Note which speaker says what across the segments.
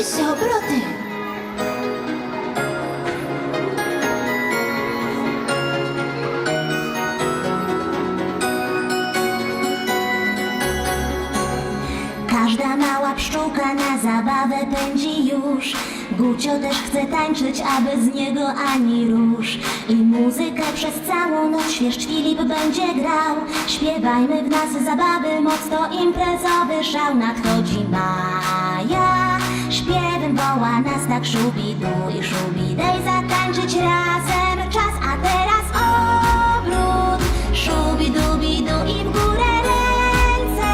Speaker 1: Obroty!
Speaker 2: Każda mała pszczółka na zabawę pędzi już. Gucio też chce tańczyć, aby z niego ani rusz. I muzykę przez całą noc świeżcz Filip będzie grał. Śpiewajmy w nas zabawy, moc to imprezowy szał. Nadchodzi maja, woła nas tak szubidu i szubidej Zatańczyć razem czas, a teraz obrót. Szubidubidu i w górę ręce.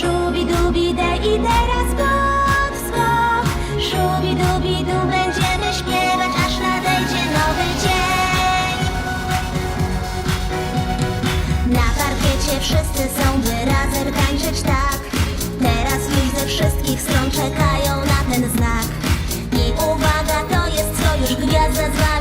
Speaker 2: Szubidubidę i teraz pod skok. Szubidubidu będziemy śpiewać aż nadejdzie nowy dzień. Na parkiecie wszyscy that's right.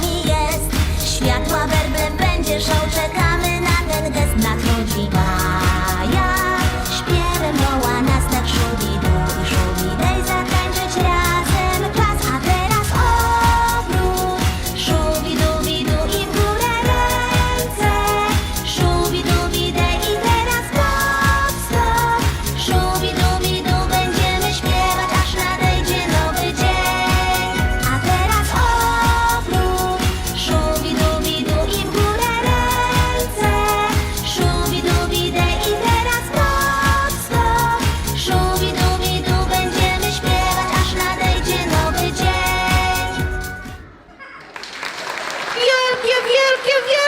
Speaker 2: wielkie, wielkie!